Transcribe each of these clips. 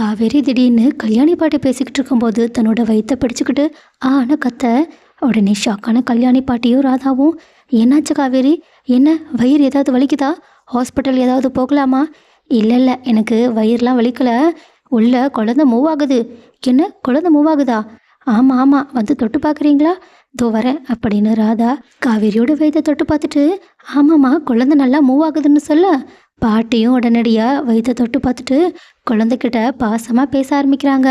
காவேரி திடீர்னு கல்யாணி பாட்டி பேசிக்கிட்டு இருக்கும்போது தன்னோட வயிற்றை பிடிச்சிக்கிட்டு ஆன கத்த. உடனே ஷாக்கான கல்யாணி பாட்டியும் ராதாவும் என்னாச்சு காவேரி? என்ன வயிறு ஏதாவது வலிக்குதா? ஹாஸ்பிட்டல் ஏதாவது போகலாமா? இல்லை இல்லை எனக்கு வயிறுலாம் வலிக்கலை. உள்ள குழந்தை மூவ் ஆகுது. என்ன? குழந்தை மூவ் ஆகுதா? ஆமாம் ஆமாம் வந்து தொட்டு பார்க்குறீங்களா தோ வரேன் அப்படின்னு ராதா காவேரியோட வயதை தொட்டு பார்த்துட்டு ஆமாம்மா குழந்தை நல்லா மூவ் ஆகுதுன்னு சொல்ல. பாட்டியும் உடனடியாக வயிற்றை தொட்டு பார்த்துட்டு குழந்தைக்கிட்ட பாசமாக பேச ஆரம்பிக்கிறாங்க.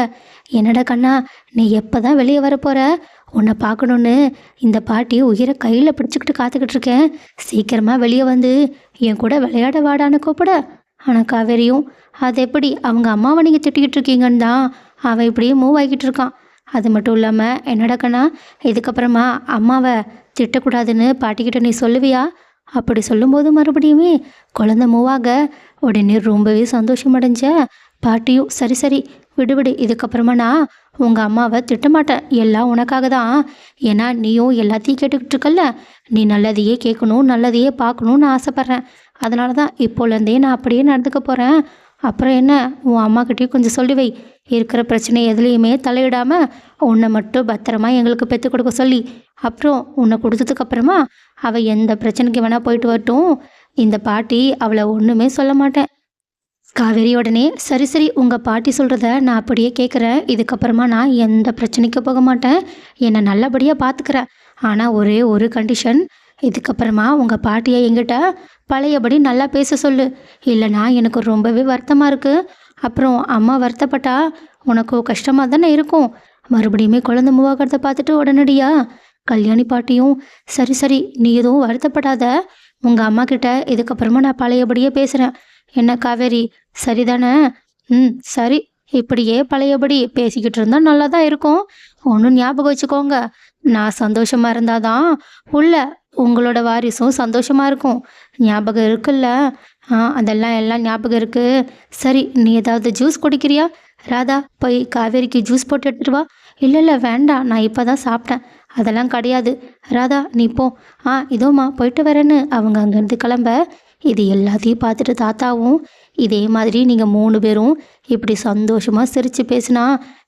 என்னடா கண்ணா நீ எப்போ தான் வெளியே வர போகிற உன்னை பார்க்கணுன்னு இந்த பாட்டி உயிரை கையில் பிடிச்சிக்கிட்டு காத்துக்கிட்டு இருக்கேன். சீக்கிரமாக வெளியே வந்து என் கூட விளையாட வாடான்னு கூப்பிட. ஆனால் காவேரியும் அது எப்படி அவங்க அம்மாவை நீங்கள் திட்டிக்கிட்டு இருக்கீங்கன்னு தான் அவன் இப்படியே மூவ் ஆகிக்கிட்டு இருக்கான். அது மட்டும் இல்லாமல் என்னடா கண்ணா இதுக்கப்புறமா அம்மாவை திட்டக்கூடாதுன்னு பாட்டிக்கிட்ட நீ சொல்லுவியா? அப்படி சொல்லும்போது மறுபடியுமே குழந்த மூவாக உடனே ரொம்பவே சந்தோஷம் அடைஞ்ச பாட்டியும் சரி சரி விடுவிடு இதுக்கப்புறமா நான் உங்கள் அம்மாவை திட்டமாட்டேன். எல்லாம் உனக்காக தான் ஏன்னா நீயும் எல்லாத்தையும் கேட்டுக்கிட்டு இருக்கல்ல. நீ நல்லதையே கேட்கணும் நல்லதையே பார்க்கணுன்னு ஆசைப்பட்றேன். அதனால தான் இப்போலேருந்தே நான் அப்படியே நடந்துக்க போகிறேன் அப்புறம் என்ன? உன் அம்மாக்கிட்டேயும் கொஞ்சம் சொல்லி வை. இருக்கிற பிரச்சனை எதுலேயுமே தலையிடாமல் உன்னை மட்டும் பத்திரமா எங்களுக்கு பெற்று கொடுக்க சொல்லி. அப்புறம் உன்னை கொடுத்ததுக்கப்புறமா அவள் எந்த பிரச்சனைக்கு வேணால் போயிட்டு வரட்டும். இந்த பாட்டி அவளை ஒன்றுமே சொல்ல மாட்டேன். காவேரி உடனே சரி சரி உங்கள் பாட்டி சொல்கிறத நான் அப்படியே கேட்குறேன் இதுக்கப்புறமா நான் எந்த பிரச்சனைக்கும் போக மாட்டேன். என்னை நல்லபடியாக பார்த்துக்கிறேன் ஆனால் ஒரே ஒரு கண்டிஷன் இதுக்கப்புறமா உங்கள் பாட்டியை எங்கிட்ட பழையபடி நல்லா பேச சொல்லு. இல்லைனா எனக்கு ரொம்பவே வருத்தமாக இருக்குது அப்புறம் அம்மா வருத்தப்பட்டா உனக்கு கஷ்டமாக தானே இருக்கும். மறுபடியுமே குழந்தை மூவாகிறத பார்த்துட்டு உடனடியா கல்யாணி பாட்டியும் சரி சரி நீ எதுவும் வருத்தப்படாத. உங்கள் அம்மா கிட்ட இதுக்கப்புறமா நான் பழையபடியே பேசுகிறேன் என்ன காவேரி சரிதானே? ம் சரி. இப்படியே பழையபடி பேசிக்கிட்டு இருந்தால் நல்லா தான் இருக்கும். ஒன்றும் ஞாபகம் வச்சுக்கோங்க. நான் சந்தோஷமாக இருந்தாதான் உள்ள உங்களோட வாரிசும் சந்தோஷமாக இருக்கும். ஞாபகம் இருக்குல்ல? ஆ அதெல்லாம் எல்லாம் ஞாபகம் இருக்கு. சரி நீ ஏதாவது ஜூஸ் குடிக்கிறியா? ராதா போய் காவேரிக்கு ஜூஸ் போட்டு எடுத்துட்டு வா. இல்லை இல்லை வேண்டாம். நான் இப்போ தான் சாப்பிட்டேன். அதெல்லாம் கிடையாது. ராதா நீ போ. ஆ இதோமா போயிட்டு வரேன்னு. அவங்க அங்கேருந்து கிளம்ப. இது எல்லாத்தையும் பார்த்துட்டு தாத்தாவும் இதே மாதிரி நீங்கள் மூணு பேரும் இப்படி சந்தோஷமாக சிரித்து பேசினா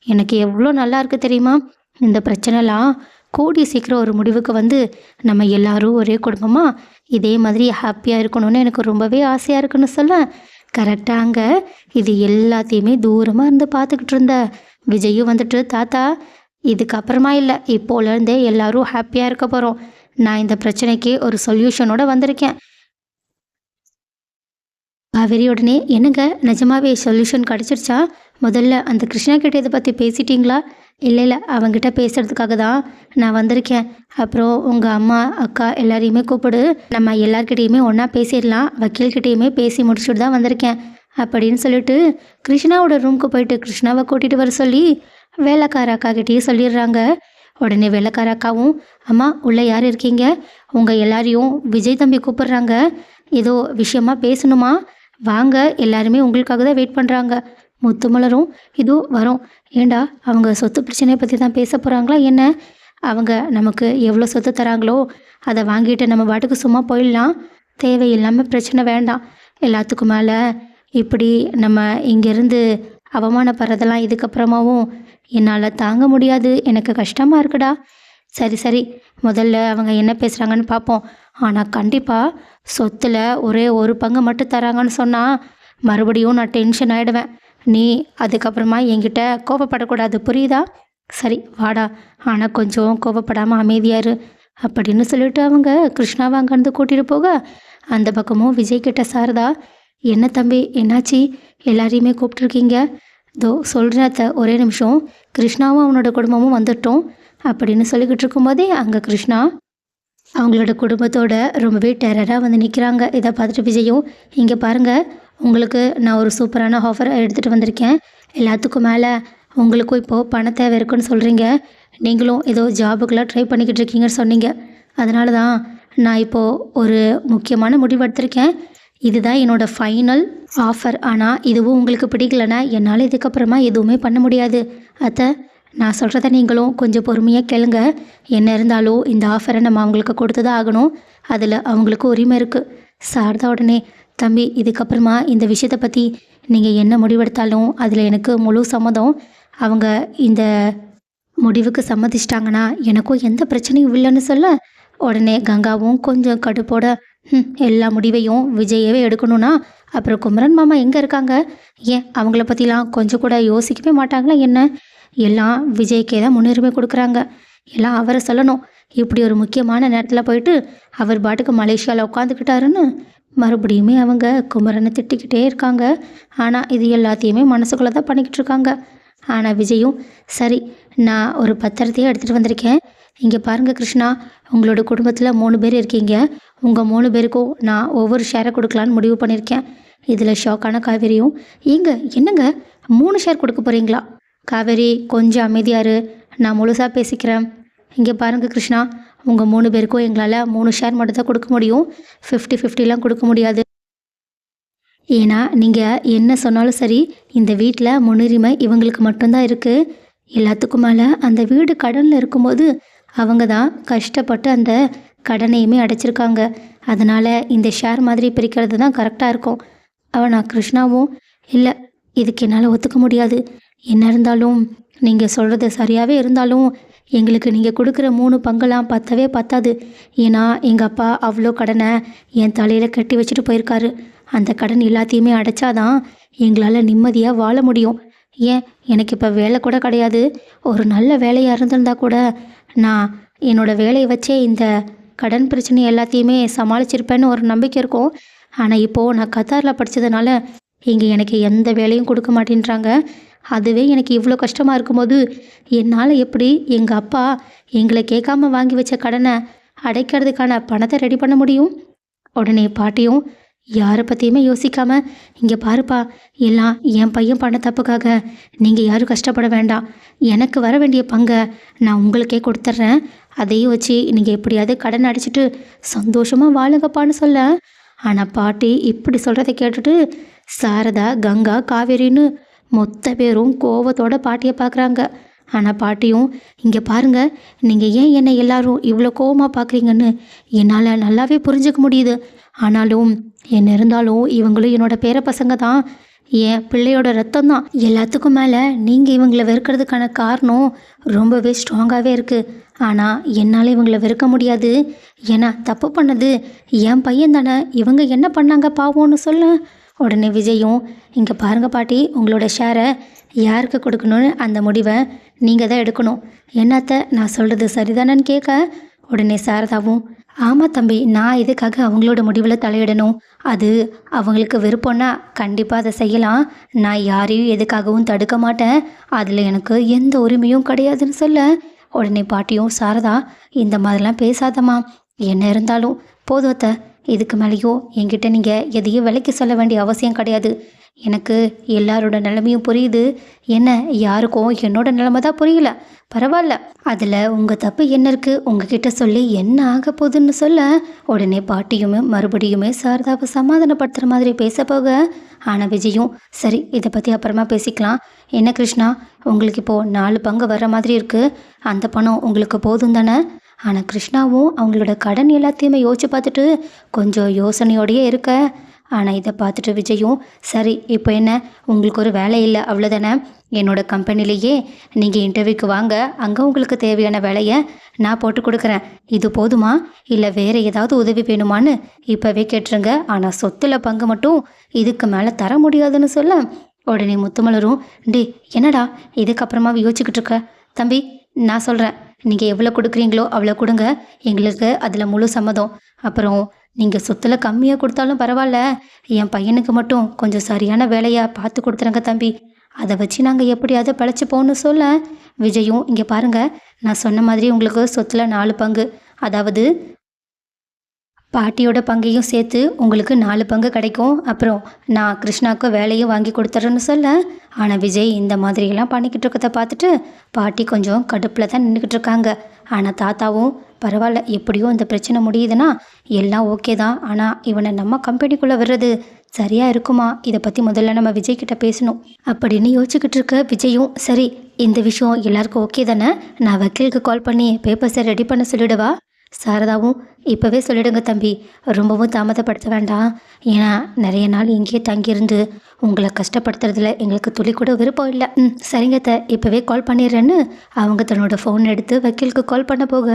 எனக்கு எவ்வளோ நல்லா இருக்கு தெரியுமா? இந்த பிரச்சனைலாம் கூடிய சீக்கிரம் ஒரு முடிவுக்கு வந்து நம்ம எல்லாரும் ஒரே குடும்பமாக இதே மாதிரி ஹாப்பியாக இருக்கணும்னு எனக்கு ரொம்பவே ஆசையாக இருக்குன்னு சொல்ல கரெக்டாக அங்கே இது எல்லாத்தையுமே தூரமாக இருந்து பார்த்துக்கிட்டு இருந்த. விஜயும் வந்துட்டு தாத்தா இதுக்கப்புறமா இல்லை இப்போலேருந்தே எல்லாரும் ஹாப்பியாக இருக்க போகிறோம் நான் இந்த பிரச்சனைக்கு ஒரு சொல்யூஷனோட வந்திருக்கேன். காவேரி உடனே என்னங்க? நிஜமாவே சொல்யூஷன் கிடச்சிருச்சா? முதல்ல அந்த கிருஷ்ணா கிட்ட இதை பற்றி பேசிட்டீங்களா? இல்லை இல்லை அவங்ககிட்ட பேசுகிறதுக்காக தான் நான் வந்திருக்கேன். அப்புறம் உங்கள் அம்மா அக்கா எல்லாரையுமே கூப்பிடு. நம்ம எல்லார்கிட்டேயுமே ஒன்றா பேசிடலாம். வக்கீல்கிட்டேயுமே பேசி முடிச்சுட்டு தான் வந்திருக்கேன். அப்படின்னு சொல்லிட்டு கிருஷ்ணாவோட ரூம்க்கு போயிட்டு கிருஷ்ணாவை கூட்டிகிட்டு வர சொல்லி வேலைக்கார அக்கா கிட்டேயே சொல்லிடுறாங்க. உடனே வேலைக்கார அக்காவும் அம்மா உள்ளே யார் இருக்கீங்க? உங்கள் எல்லாரையும் விஜய் தம்பி கூப்பிடுறாங்க. ஏதோ விஷயமா பேசணுமா? வாங்க எல்லாருமே உங்களுக்காக தான் வெயிட் பண்ணுறாங்க முத்துமலரும் இதோ வரும். ஏண்டா அவங்க சொத்து பிரச்சனையை பற்றி தான் பேச போகிறாங்களா என்ன? அவங்க நமக்கு எவ்வளோ சொத்து தராங்களோ அதை வாங்கிட்டு நம்ம பாட்டுக்கு சும்மா போயிடலாம். தேவையில்லாமல் பிரச்சனை வேண்டாம். எல்லாத்துக்கும் மேலே இப்படி நம்ம இங்கேருந்து அவமானப்படுறதெல்லாம் இதுக்கப்புறமாவும் என்னால் தாங்க முடியாது. எனக்கு கஷ்டமாக இருக்குடா. சரி சரி முதல்ல அவங்க என்ன பேசுகிறாங்கன்னு பார்ப்போம் ஆனால் கண்டிப்பாக சொத்தில் ஒரே ஒரு பங்கு மட்டும் தராங்கன்னு சொன்னால் மறுபடியும் நான் டென்ஷன் ஆகிடுவேன் நீ அதுக்கப்புறமா என்கிட்ட கோபப்படக்கூடாது புரியுதா? சரி வாடா. ஆனால் கொஞ்சம் கோபப்படாமல் அமைதியாரு அப்படின்னு சொல்லிட்டு அவங்க கிருஷ்ணாவை அங்கேருந்து கூட்டிகிட்டு போக அந்த பக்கமும் விஜய் கிட்ட சாரதா என்ன தம்பி என்னாச்சு? எல்லாரையுமே கூப்பிட்ருக்கீங்க தோ சொல்கிறத அத்தை ஒரே நிமிஷம். கிருஷ்ணாவும் அவனோட குடும்பமும் வந்துட்டோம். அப்படின்னு சொல்லிக்கிட்டு இருக்கும்போதே அங்கே கிருஷ்ணா அவங்களோட குடும்பத்தோட ரொம்பவே டெரராக வந்து நிற்கிறாங்க இதை பார்த்துட்டு விஜயும் இங்கே பாருங்கள் உங்களுக்கு நான் ஒரு சூப்பரான ஆஃபர் எடுத்துகிட்டு வந்திருக்கேன். எல்லாத்துக்கும் மேலே உங்களுக்கும் இப்போது பண தேவை இருக்குன்னு சொல்கிறீங்க நீங்களும் ஏதோ ஜாபுக்கெலாம் ட்ரை பண்ணிக்கிட்டு இருக்கீங்கன்னு சொன்னீங்க. அதனால தான் நான் இப்போது ஒரு முக்கியமான முடிவு எடுத்திருக்கேன். இதுதான் என்னோடய ஃபைனல் ஆஃபர் ஆனால் இதுவும் உங்களுக்கு பிடிக்கலனா என்னால் இதுக்கப்புறமா எதுவுமே பண்ண முடியாது. அத்தை நான் சொல்கிறத நீங்களும் கொஞ்சம் பொறுமையாக கேளுங்க. என்ன இருந்தாலும் இந்த ஆஃபரை நம்ம அவங்களுக்கு கொடுத்து தான் ஆகணும். அதில் அவங்களுக்கு உரிமை இருக்குது சார் தான் உடனே தம்பி இதுக்கப்புறமா இந்த விஷயத்தை பற்றி நீங்கள் என்ன முடிவெடுத்தாலும் அதில் எனக்கு முழு சம்மதம். அவங்க இந்த முடிவுக்கு சம்மதிச்சிட்டாங்கன்னா எனக்கும் எந்த பிரச்சனையும் இல்லைன்னு சொல்ல உடனே கங்காவும் கொஞ்சம் கடுப்போட எல்லா முடிவையும் விஜயவே எடுக்கணும்னா அப்புறம் குமரன் மாமா எங்கே இருக்காங்க? ஏன் அவங்கள பற்றிலாம் கொஞ்சம் கூட யோசிக்கவே மாட்டாங்களா என்ன? எல்லாம் விஜய்க்கே தான் முன்னுரிமை கொடுக்குறாங்க. எல்லாம் அவரை சொல்லணும். இப்படி ஒரு முக்கியமான நேரத்தில் போயிட்டு அவர் பாட்டுக்கு மலேசியாவில் உட்காந்துக்கிட்டாருன்னு மறுபடியுமே அவங்க குமரனை திட்டிக்கிட்டே இருக்காங்க. ஆனால் இது எல்லாத்தையுமே மனசுக்குள்ளே தான் பண்ணிக்கிட்டு இருக்காங்க. ஆனால் விஜயும் சரி நான் ஒரு பத்திரத்தையே எடுத்துகிட்டு வந்திருக்கேன். இங்கே பாருங்கள் கிருஷ்ணா உங்களோட குடும்பத்தில் மூணு பேர் இருக்கீங்க. உங்கள் மூணு பேருக்கும் நான் ஒவ்வொரு ஷேரை கொடுக்கலான்னு முடிவு பண்ணியிருக்கேன். இதில் ஷாக்கான காவேரியும் ஏங்க என்னங்க? மூணு ஷேர் கொடுக்க போகிறீங்களா காவேரி கொஞ்சம் அமைதியாரு நான் முழுசாக பேசிக்கிறேன். இங்கே பாருங்கள் கிருஷ்ணா உங்கள் மூணு பேருக்கும் எங்களால் மூணு ஷேர் மட்டும் தான் கொடுக்க முடியும். ஃபிஃப்டி ஃபிஃப்டிலாம் கொடுக்க முடியாது. ஏன்னா நீங்கள் என்ன சொன்னாலும் சரி இந்த வீட்டில் முன்னுரிமை இவங்களுக்கு மட்டும்தான் இருக்குது எல்லாத்துக்கும் மேலே அந்த வீடு கடனில் இருக்கும்போது அவங்க தான் கஷ்டப்பட்டு அந்த கடனையுமே அடைச்சிருக்காங்க. அதனால் இந்த ஷேர் மாதிரி பிரிக்கிறது தான் கரெக்டாக இருக்கும். அவன் கிருஷ்ணாவும் இல்லை இதுக்கு என்னால் ஒத்துக்க முடியாது. என்ன இருந்தாலும் நீங்கள் சொல்கிறது சரியாகவே இருந்தாலும் எங்களுக்கு நீங்கள் கொடுக்குற மூணு பங்கெல்லாம் பத்தவே பத்தாது. ஏன்னா எங்கள் அப்பா அவ்வளோ கடனை என் தலையில் கட்டி வச்சுட்டு போயிருக்காரு. அந்த கடன் எல்லாத்தையுமே அடைச்சாதான் எங்களால் நிம்மதியாக வாழ முடியும். ஏன்? எனக்கு இப்போ வேலை கூட கிடையாது. ஒரு நல்ல வேலையாக இருந்திருந்தா கூட நான் என்னோடய வேலையை வச்சே இந்த கடன் பிரச்சனை எல்லாத்தையுமே சமாளிச்சிருப்பேன்னு ஒரு நம்பிக்கை இருக்கும். ஆனால் இப்போது நான் கத்தாரில் படித்ததுனால இங்கே எனக்கு எந்த வேலையும் கொடுக்க மாட்டேன்றாங்க. அதுவே எனக்கு இவ்வளோ கஷ்டமாக இருக்கும்போது என்னால் எப்படி எங்கள் அப்பா எங்களை கேட்காம வாங்கி வச்ச கடனை அடைக்கிறதுக்கான பணத்தை ரெடி பண்ண முடியும்? உடனே பாட்டியும் யாரை பற்றியுமே யோசிக்காம இங்கே பாருப்பா எல்லாம் என் பையன் பண்ண தப்புக்காக நீங்கள் யாரும் கஷ்டப்பட வேண்டாம். எனக்கு வர வேண்டிய பங்கை நான் உங்களுக்கே கொடுத்துட்றேன். அதையும் வச்சு நீங்கள் எப்படியாவது கடன் அடிச்சுட்டு சந்தோஷமாக வாழுங்கப்பான்னு சொல்ல. ஆனால் பாட்டி இப்படி சொல்கிறத கேட்டுட்டு சாரதா கங்கா காவேரின்னு மொத்த பேரும் கோவத்தோட பாட்டியை பார்க்குறாங்க ஆனால் பாட்டியும் இங்கே பாருங்க நீங்கள் ஏன் என்னை எல்லாரும் இவ்வளோ கோவமாக பார்க்குறீங்கன்னு என்னால் நல்லாவே புரிஞ்சுக்க முடியுது. ஆனாலும் என்ன இருந்தாலும் இவங்களும் என்னோட பேர பசங்க தான். என் பிள்ளையோட ரத்தம் தான். எல்லாத்துக்கும் மேலே நீங்கள் இவங்களை வெறுக்கிறதுக்கான காரணம் ரொம்பவே ஸ்ட்ராங்காகவே இருக்குது ஆனால் என்னால் இவங்களை வெறுக்க முடியாது. ஏன்னா தப்பு பண்ணது என் பையன் தானே. இவங்க என்ன பண்ணாங்க பாவோன்னு சொல்ல. உடனே விஜயும் இங்கே பாருங்க பாட்டி உங்களோட ஷேரை யாருக்கு கொடுக்கணும்னு அந்த முடிவை நீங்கள் தான் எடுக்கணும். என்னத்த நான் சொல்கிறது சரிதானன்னு கேட்க? உடனே சாரதாவும் ஆமாம் தம்பி நான் இதுக்காக அவங்களோட முடிவில் தலையிடணும்? அது அவங்களுக்கு விருப்பம்னா கண்டிப்பாக அதை செய்யலாம். நான் யாரையும் எதுக்காகவும் தடுக்க மாட்டேன். அதில் எனக்கு எந்த உரிமையும் கிடையாதுன்னு சொல்ல. உடனே பாட்டியும் சாரதா இந்த மாதிரிலாம் பேசாதம்மா. என்ன இருந்தாலும் போதும் அத்தை. இதுக்கு மேலேயும் என்கிட்ட நீங்கள் எதையும் விலைக்கு சொல்ல வேண்டிய அவசியம் கிடையாது. எனக்கு எல்லாரோட நிலைமையும் புரியுது. என்ன யாருக்கும் என்னோட நிலைமை தான் புரியல. பரவாயில்ல. அதில் உங்கள் தப்பு என்ன இருக்குது உங்ககிட்ட சொல்லி என்ன ஆக போகுதுன்னு சொல்ல உடனே பாட்டியுமே மறுபடியுமே சாரதாவை சமாதானப்படுத்துகிற மாதிரி பேச போக ஆனால் விஜயும் சரி இதை பற்றி அப்புறமா பேசிக்கலாம். என்ன கிருஷ்ணா உங்களுக்கு இப்போது நாலு பங்கு வர மாதிரி இருக்குது அந்த பணம் உங்களுக்கு போதும் தானே? ஆனால் கிருஷ்ணாவும் அவங்களோட கடன் எல்லாத்தையுமே யோசிச்சு பார்த்துட்டு கொஞ்சம் யோசனையோடையே இருக்க. ஆனால் இதை பார்த்துட்டு விஜயும் சரி இப்போ என்ன? உங்களுக்கு ஒரு வேலை இல்லை அவ்வளோதானே என்னோட கம்பெனிலேயே நீங்கள் இன்டர்வியூக்கு வாங்க. அங்கே உங்களுக்கு தேவையான வேலையை நான் போட்டு கொடுக்குறேன். இது போதுமா? இல்லை வேறு ஏதாவது உதவி வேணுமான்னு இப்போவே கேட்டுருங்க. ஆனால் சொத்துல பங்கு மட்டும் இதுக்கு மேலே தர முடியாதுன்னு சொல்ல. உடனே முத்துமலரும் டே என்னடா? இதுக்கப்புறமா யோசிச்சுக்கிட்டு இருக்க? தம்பி நான் சொல்கிறேன் நீங்கள் எவ்வளோ கொடுக்குறீங்களோ அவ்வளோ கொடுங்க. எங்களுக்கு அதில் முழு சம்மதம். அப்புறம் நீங்கள் சொத்துல கம்மியாக கொடுத்தாலும் பரவாயில்ல. என் பையனுக்கு மட்டும் கொஞ்சம் சரியான வேலையாக பார்த்து கொடுத்துருங்க தம்பி. அதை வச்சு நாங்கள் எப்படியாவது பிழைச்சிப்போன்னு சொல்ல. விஜயும் இங்கே பாருங்கள் நான் சொன்ன மாதிரி உங்களுக்கு சொத்தில் நாலு பங்கு. அதாவது பாட்டியோட பங்கையும் சேர்த்து உங்களுக்கு நாலு பங்கு கிடைக்கும். அப்புறம் நான் கிருஷ்ணாவுக்கு வேலையும் வாங்கி கொடுத்துட்றேன்னு சொல்ல ஆனால் விஜய் இந்த மாதிரியெல்லாம் பண்ணிக்கிட்டு இருக்கதை பார்த்துட்டு பாட்டி கொஞ்சம் கடுப்பில் தான் நின்றுக்கிட்டு இருக்காங்க. ஆனால் தாத்தாவும் பரவாயில்ல எப்படியும் இந்த பிரச்சனை முடியுதுன்னா எல்லாம் ஓகே தான். ஆனால் இவனை நம்ம கம்பெனிக்குள்ளே வர்றது சரியாக இருக்குமா? இதை பற்றி முதல்ல நம்ம விஜய் கிட்ட பேசணும். அப்படின்னு யோசிச்சுக்கிட்டு இருக்க விஜயும் சரி இந்த விஷயம் எல்லாருக்கும் ஓகே தானே? நான் வக்கீலுக்கு கால் பண்ணி பேப்பர்ஸை ரெடி பண்ண சொல்லிடுவா? சாரதாவும் இப்போவே சொல்லிடுங்க தம்பி. ரொம்பவும் தாமதப்படுத்த வேண்டாம். ஏன்னா நிறைய நாள் இங்கேயே தங்கியிருந்து உங்களை கஷ்டப்படுத்துறதுல எங்களுக்கு துளி கூட விருப்பம் இல்லை. ம் சரிங்க த இப்போவே கால் பண்ணிடுறேன்னு அவங்க தன்னோட ஃபோன் எடுத்து வக்கீலுக்கு கால் பண்ண போக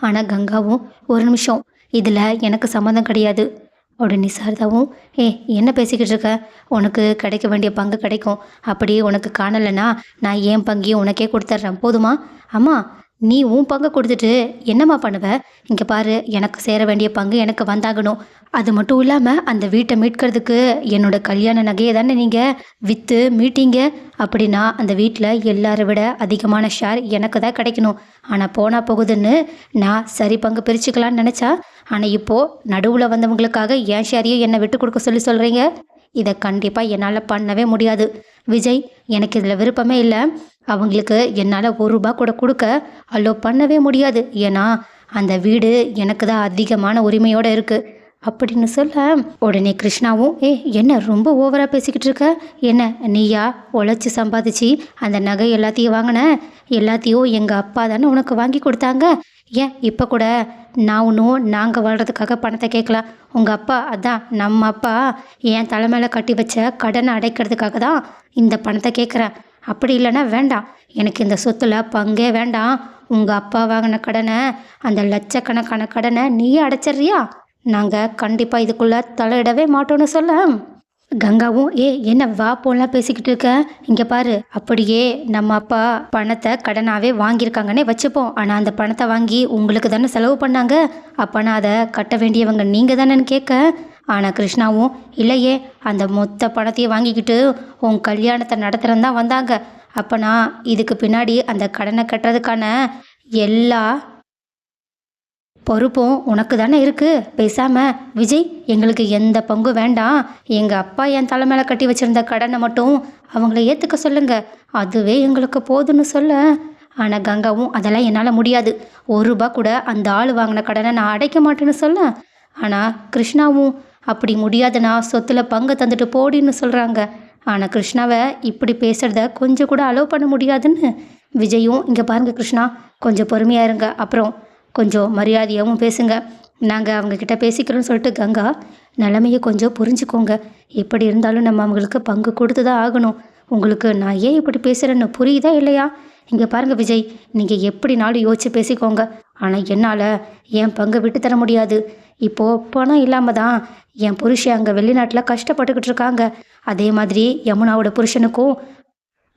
ஆனால் கங்காவும் ஒரு நிமிஷம். இதில் எனக்கு சம்மந்தம் கிடையாது. உடனே சாரதாவும் ஏ என்ன பேசிக்கிட்டு இருக்க? உனக்கு கிடைக்க வேண்டிய பங்கு கிடைக்கும். அப்படி உனக்கு காணலைன்னா நான் ஏன் பங்கையும் உனக்கே கொடுத்துட்றேன் போதுமா? அம்மா நீ உன் பங்கு கொடுத்துட்டு என்னம்மா பண்ணுவ? இங்கே பாரு எனக்கு சேர வேண்டிய பங்கு எனக்கு வந்தாகணும். அது மட்டும் இல்லாமல் அந்த வீட்டை மீட்கிறதுக்கு என்னோட கல்யாண நகையை தானே நீங்கள் விற்று மீட்டிங்க? அப்படின்னா அந்த வீட்டில் எல்லாரை விட அதிகமான ஷேர் எனக்கு தான் கிடைக்கணும். ஆனால் போனால் போகுதுன்னு நான் சரி பங்கு பிரிச்சுக்கலான்னு நினச்சா ஆனால் இப்போது நடுவில் வந்தவங்களுக்காக என் ஷேரையும் என்னை விட்டு கொடுக்க சொல்லி சொல்கிறீங்க இதை கண்டிப்பாக என்னால் பண்ணவே முடியாது. விஜய் எனக்கு இதில் விருப்பமே இல்லை. அவங்களுக்கு என்னால் ஒரு ரூபா கூட கொடுக்க அல்லோ பண்ணவே முடியாது. ஏன்னா அந்த வீடு எனக்கு தான் அதிகமான உரிமையோடு இருக்குது அப்படின்னு சொல்ல உடனே கிருஷ்ணாவும் ஏ என்ன ரொம்ப ஓவராக பேசிக்கிட்டு இருக்க? என்ன நீயா? உழைச்சி சம்பாதிச்சு அந்த நகை எல்லாத்தையும் வாங்கின? எல்லாத்தையும் எங்கள் அப்பா தானே உனக்கு வாங்கி கொடுத்தாங்க? ஏன் இப்போ கூட நான் ஒன்றும் நாங்கள் வாழ்கிறதுக்காக பணத்தை கேட்கல உங்கள் அப்பா அதான் நம்ம அப்பா என் தலைமையில கட்டி வச்ச கடனை அடைக்கிறதுக்காக தான் இந்த பணத்தை கேட்குறேன் அப்படி இல்லைன்னா வேண்டாம். எனக்கு இந்த சொத்தில் பங்கே வேண்டாம். உங்கள் அப்பா வாங்கின கடனை அந்த லட்சக்கணக்கான கடனை நீயே அடைச்சிட்றியா? நாங்கள் கண்டிப்பாக இதுக்குள்ளே தலையிடவே மாட்டோம்னு சொல்ல கங்காவும் ஏ என்ன வா போலாம் பேசிக்கிட்டு இருக்க? இங்கே பாரு. அப்படியே நம்ம அப்பா பணத்தை கடனாகவே வாங்கியிருக்காங்கன்னே வச்சுப்போம். ஆனால் அந்த பணத்தை வாங்கி உங்களுக்கு தானே செலவு பண்ணாங்க? அப்போனா அதை கட்ட வேண்டியவங்க நீங்கள் தானேன்னு கேட்க? ஆனால் கிருஷ்ணாவும் இல்லையே. அந்த மொத்த பணத்தையும் வாங்கிக்கிட்டு உன் கல்யாணத்தை நடத்துகிறன்னு தான் வந்தாங்க. அப்போனா இதுக்கு பின்னாடி அந்த கடனை கட்டுறதுக்கான எல்லா பொறுப்பும் உனக்கு தானே இருக்கு? பேசாம விஜய் எங்களுக்கு எந்த பங்கும் வேண்டாம். எங்க அப்பா என் தலைமையில கட்டி வச்சிருந்த கடனை மட்டும் அவங்கள ஏத்துக்க சொல்லுங்க. அதுவே எங்களுக்கு போதும்னு சொல்ல. ஆனா கங்காவும் அதெல்லாம் என்னால் முடியாது. ஒரு ரூபா கூட அந்த ஆள் வாங்கின கடனை நான் அடைக்க மாட்டேன்னு சொல்ல. ஆனா கிருஷ்ணாவும் அப்படி முடியாதுன்னா சொத்துல பங்கு தந்துட்டு போடின்னு சொல்றாங்க. ஆனா கிருஷ்ணாவை இப்படி பேசுறத கொஞ்சம் கூட அலோவ் பண்ண முடியாதுன்னு. விஜயும் இங்க பாருங்க கிருஷ்ணா கொஞ்சம் பொறுமையா இருங்க. அப்புறம் கொஞ்சம் மரியாதையாகவும் பேசுங்க. நாங்கள் அவங்கக்கிட்ட பேசிக்கிறோன்னு சொல்லிட்டு கங்கா நிலமையை கொஞ்சம் புரிஞ்சுக்கோங்க. எப்படி இருந்தாலும் நம்ம அவங்களுக்கு பங்கு கொடுத்து தான் ஆகணும். உங்களுக்கு நான் ஏன் இப்படி பேசுகிறேன்னு புரியுதா இல்லையா? இங்கே பாருங்கள் விஜய் நீங்கள் எப்படினாலும் யோசிச்சு பேசிக்கோங்க. ஆனால் என்னால் என் பங்கை விட்டு தர முடியாது. இப்போது பணம் இல்லாமல் தான் என் புருஷன் அங்கே வெளிநாட்டில் கஷ்டப்பட்டுக்கிட்டு இருக்காங்க. அதே மாதிரி யமுனாவோட புருஷனுக்கும்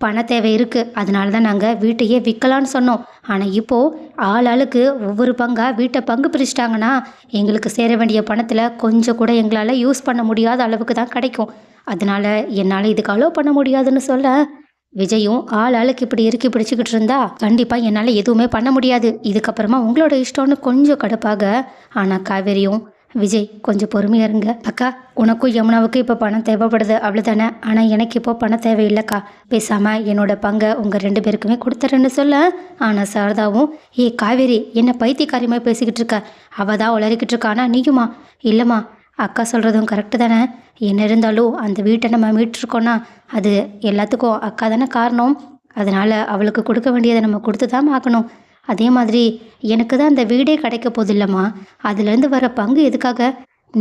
பண தேவை இருக்குது அதனால தான் நாங்கள் வீட்டையே விற்கலான்னு சொன்னோம். ஆனால் இப்போது ஆள் ஆளுக்கு ஒவ்வொரு பங்காக வீட்டை பங்கு பிரிச்சிட்டாங்கன்னா எங்களுக்கு சேர வேண்டிய பணத்தில் கொஞ்சம் கூட எங்களால் யூஸ் பண்ண முடியாத அளவுக்கு தான் கிடைக்கும். அதனால் என்னால் இதுக்கு அலோவ் பண்ண முடியாதுன்னு சொல்ல விஜயும் ஆள் ஆளுக்கு இப்படி இறுக்கி பிடிச்சிக்கிட்டு இருந்தா கண்டிப்பாக என்னால் எதுவுமே பண்ண முடியாது. இதுக்கப்புறமா உங்களோட இஷ்டம்னு கொஞ்சம் கடுப்பாக ஆனால் காவேரியும் விஜய் கொஞ்சம் பொறுமையாக இருங்க. அக்கா உனக்கும் யமுனாவுக்கும் இப்போ பணம் தேவைப்படுது அவ்வளோதானே ஆனால் எனக்கு இப்போ பணம் தேவையில்லைக்கா. பேசாமல் என்னோட பங்கை உங்கள் ரெண்டு பேருக்குமே கொடுத்துறேன்னு சொல்ல. ஆனால் சாரதாவும் ஏ காவேரி என்ன பைத்தியக்காரியமாக பேசிக்கிட்டு இருக்க? அவள் தான் உளறிக்கிட்டு இருக்கானா நீயுமா? இல்லைம்மா அக்கா சொல்கிறதும் கரெக்டு தானே. என்ன இருந்தாலும் அந்த வீட்டை நம்ம மீட்டிருக்கோன்னா அது எல்லாத்துக்கும் அக்கா தானே காரணம். அதனால் அவளுக்கு கொடுக்க வேண்டியதை நம்ம கொடுத்து தான் ஆகணும். அதே மாதிரி எனக்கு தான் அந்த வீடே கிடைக்க போதில்லம்மா. அதுலேருந்து வர பங்கு எதுக்காக?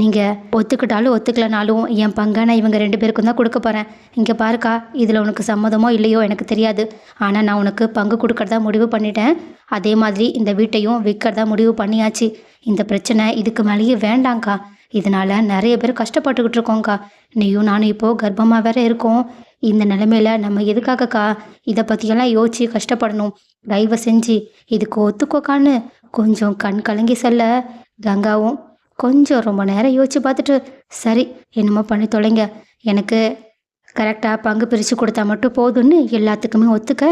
நீங்கள் ஒத்துக்கிட்டாலும் ஒத்துக்கலனாலும் என் பங்கை நான் இவங்க ரெண்டு பேருக்கும் தான் கொடுக்க போகிறேன் இங்கே பாருக்கா இதில் உனக்கு சம்மதமோ இல்லையோ எனக்கு தெரியாது. ஆனால் நான் உனக்கு பங்கு கொடுக்கறதா முடிவு பண்ணிட்டேன். அதே மாதிரி இந்த வீட்டையும் விற்கிறதா முடிவு பண்ணியாச்சு. இந்த பிரச்சனை இதுக்கு மேலேயே வேண்டாங்க்கா. இதனால நிறைய பேர் கஷ்டப்பட்டுக்கிட்டு இருக்கோங்க்கா. நீயும் நானும் இப்போது கர்ப்பமாக வேற இருக்கோம். இந்த நிலைமையில நம்ம எதுக்காகக்கா இதை பற்றியெல்லாம் யோசிச்சு கஷ்டப்படணும்? தயவு செஞ்சு இதுக்கு ஒத்துக்கோக்கான்னு கொஞ்சம் கண் கலங்கி செல்ல கங்காவும். கொஞ்சம் ரொம்ப நேரம் யோசிச்சு பார்த்துட்டு சரி என்னமோ பண்ணி தொலைங்க. எனக்கு கரெக்டாக பங்கு பிரித்து கொடுத்தா மட்டும் போதும்னு எல்லாத்துக்குமே ஒத்துக்க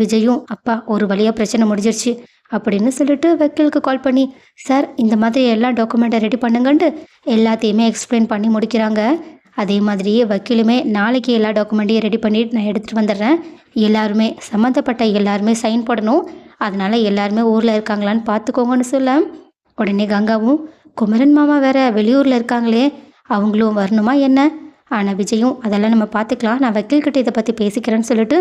விஜயும் அப்பா ஒரு வழியாக பிரச்சனை முடிஞ்சிருச்சு அப்படின்னு சொல்லிட்டு வக்கீலுக்கு கால் பண்ணி சார் இந்த மாதிரி எல்லா டாக்குமெண்ட்டை ரெடி பண்ணுங்கன்ட்டு எல்லாத்தையுமே எக்ஸ்பிளைன் பண்ணி முடிக்கிறாங்க. அதே மாதிரி வக்கீலுமே நாளைக்கு எல்லா டாக்குமெண்ட்டையும் ரெடி பண்ணிட்டு நான் எடுத்துகிட்டு வந்துடுறேன். எல்லாருமே சம்மந்தப்பட்ட எல்லாருமே சைன் போடணும். அதனால் எல்லாருமே ஊரில் இருக்காங்களான்னு பார்த்துக்கோங்கன்னு சொல்ல. உடனே கங்காவும் குமரன் மாமா வேற வெளியூரில் இருக்காங்களே அவங்களும் வரணுமா என்ன? ஆனால் விஜயும் அதெல்லாம் நம்ம பார்த்துக்கலாம் நான் வக்கீல்கிட்ட இதை பற்றி பேசிக்கிறேன்னு சொல்லிட்டு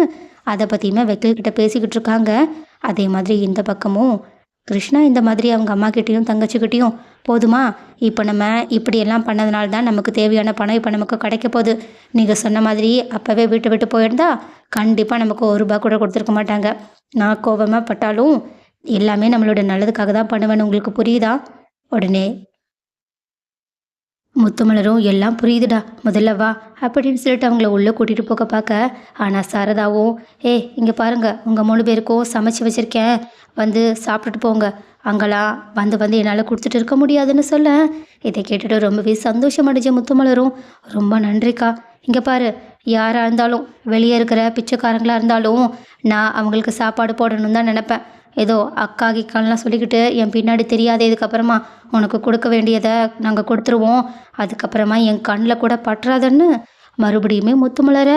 அதை பற்றியுமே வக்கீல்கிட்ட பேசிக்கிட்டு இருக்காங்க. அதே மாதிரி இந்த பக்கமும் கிருஷ்ணா இந்த மாதிரி அவங்க அம்மா கிட்டேயும் தங்கச்சிக்கிட்டேயும் போதுமா? இப்போ நம்ம இப்படியெல்லாம் பண்ணதுனால தான் நமக்கு தேவையான பணம் இப்போ நமக்கு கிடைக்க போகுது. நீங்கள் சொன்ன மாதிரி அப்போவே வீட்டை விட்டு போயிருந்தா கண்டிப்பாக நமக்கு ஒரு ரூபா கூட கொடுத்துருக்க மாட்டாங்க. நான் கோபமாக பட்டாலும் எல்லாமே நம்மளோட நல்லதுக்காக தான் பண்ணுவேன்னு உங்களுக்கு புரியுதா? உடனே முத்துமலரும் எல்லாம் புரியுதுடா முதல்ல வா அப்படின்னு சொல்லிட்டு அவங்கள உள்ளே கூட்டிகிட்டு போக பார்க்க ஆனால் சாரதாவும் ஏ இங்கே பாருங்கள் உங்கள் மூணு பேருக்கும் சமைச்சு வச்சுருக்கேன் வந்து சாப்பிட்டுட்டு போங்க. அங்கெல்லாம் வந்து வந்து என்னால் கொடுத்துட்டு இருக்க முடியாதுன்னு சொல்ல. இதை கேட்டுட்டு ரொம்பவே சந்தோஷம் அடைஞ்ச முத்துமலரும் ரொம்ப நன்றிக்கா. இங்கே பாரு யாராக இருந்தாலும் வெளியே இருக்கிற பிச்சைக்காரங்களாக இருந்தாலும் நான் அவங்களுக்கு சாப்பாடு போடணும்னு தான் நினப்பேன். ஏதோ அக்கா கிக்கான்லாம் சொல்லிக்கிட்டு என் பின்னாடி தெரியாத இதுக்கப்புறமா உனக்கு கொடுக்க வேண்டியதை நாங்கள் கொடுத்துருவோம். அதுக்கப்புறமா என் கண்ணில் கூட பற்றாதன்னு. மறுபடியுமே முத்துமலர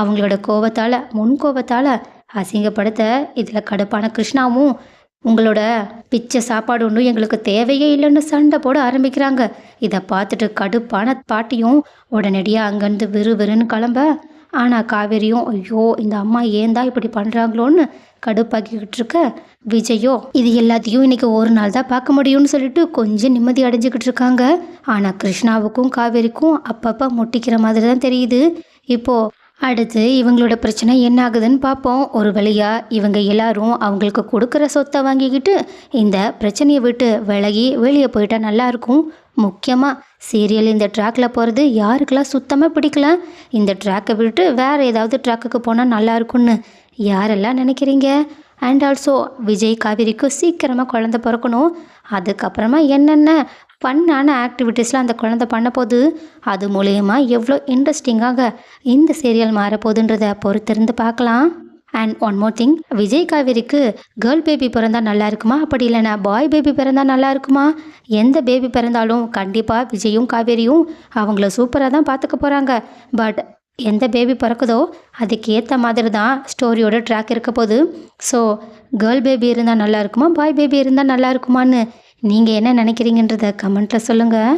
அவங்களோட கோவத்தால் முன் கோபத்தால் அசிங்கப்படுத்த இதில் கடுப்பான கிருஷ்ணாவும் உங்களோட பிச்சை சாப்பாடு ஒன்றும் எங்களுக்கு தேவையே இல்லைன்னு சண்டை போட ஆரம்பிக்கிறாங்க. இதை பார்த்துட்டு கடுப்பான பாட்டியும் உடனடியாக அங்கேருந்து விறு விறுன்னு கிளம்ப. ஆனால் காவேரியும் ஐயோ இந்த அம்மா ஏன் தான் இப்படி பண்ணுறாங்களோன்னு கடுப்பாக்கிக்கிட்டு இருக்க? விஜயோ இது எல்லாத்தையும் இன்னைக்கு ஒரு நாள் தான் பார்க்க முடியும்னு சொல்லிட்டு கொஞ்சம் நிம்மதி அடைஞ்சிக்கிட்டு இருக்காங்க. ஆனால் கிருஷ்ணாவுக்கும் காவேரிக்கும் அப்பப்போ முட்டிக்கிற மாதிரி தான் தெரியுது. இப்போது அடுத்து இவங்களோட பிரச்சனை என்ன ஆகுதுன்னு பார்ப்போம். ஒரு வழியாக இவங்க எல்லாரும் அவங்களுக்கு கொடுக்குற சொத்தை வாங்கிக்கிட்டு இந்த பிரச்சனையை விட்டு விலகி வெளியே போயிட்டா நல்லா இருக்கும். முக்கியமாக சீரியல் இந்த ட்ராக்ல போகிறது யாருக்கெல்லாம் சுத்தமாக பிடிக்கல? இந்த ட்ராக்கை விட்டு வேறு ஏதாவது ட்ராக்குக்கு போனால் நல்லாயிருக்கும்னு யாரெல்லாம் நினைக்கிறீங்க? அண்ட் ஆல்சோ விஜய் காவேரிக்கு சீக்கிரமாக குழந்த பிறக்கணும். அதுக்கப்புறமா என்னென்ன? ஃபன்னான ஆக்டிவிட்டீஸ்லாம் அந்த குழந்தை பண்ண போது அது மூலயமா எவ்வளோ இன்ட்ரெஸ்டிங்காக இந்த சீரியல் மாறப்போகுதுன்றதை பொறுத்திருந்து பார்க்கலாம். And one more thing Vijay காவேரிக்கு கேர்ள் பேபி பிறந்தா நல்லா இருக்குமா? அப்படி இல்லைனா பாய் பேபி பிறந்தா நல்லா இருக்குமா? எந்த பேபி பிறந்தாலும் கண்டிப்பாக விஜயும் காவேரியும் அவங்கள சூப்பராக தான் பார்த்துக்க போகிறாங்க பட் எந்த பேபி பிறக்குதோ அதுக்கு ஏற்ற மாதிரி தான் ஸ்டோரியோட ட்ராக் இருக்க போகுது. ஸோ கேர்ள் பேபி இருந்தால் நல்லா இருக்குமா? பாய் பேபி இருந்தால் நல்லா இருக்குமான்னு நீங்கள் என்ன நினைக்கிறீங்கன்றத கமெண்ட்டில் சொல்லுங்கள்